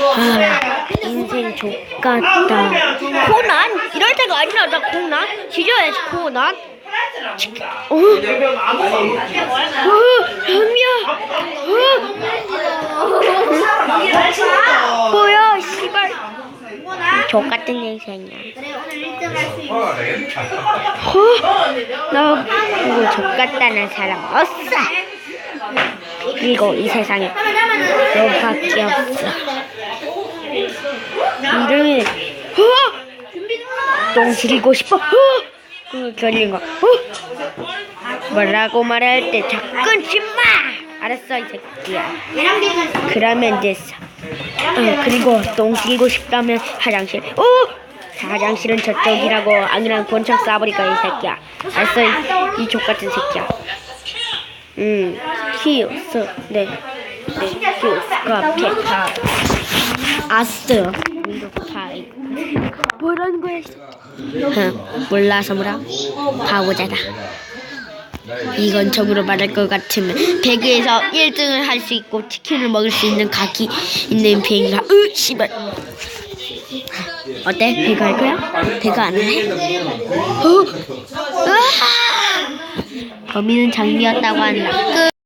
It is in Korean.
아, 인생 족같다. 코난? 이럴 때가 아니라 나 코난? 지져야지 코난? 어? 어? 현미야! 어? 뭐야, 씨발. 족같은 인생이야. 어? 나 그거 족같다는 사람 없어. 그리고 이 세상에 너밖에 없어. 이름이 어? 똥 지리고 싶어. 어? 그거 결린 거. 어? 뭐라고 말할 때 접근지 마. 알았어 이 새끼야. 그러면 됐어. 어, 그리고 똥 지리고 싶다면 화장실. 어? 화장실은 저쪽이라고 아니랑 권총 쏴버릴까 이 새끼야. 알았어 이, 이 족같은 새끼야. 음, 키우스, 네, 네, 키우스가 페파. 아스, 미로파이. 뭐라는 거야? 몰라서 뭐라? 바보자다. 이건 적으로 말할 것 같으면 배그에서 1등을 할 수 있고 치킨을 먹을 수 있는 각이 있는 비행기가 으 씨발 어때? 배그 할 거야? 배그 안 해? 어? 범인은 장미였다고 한다 끝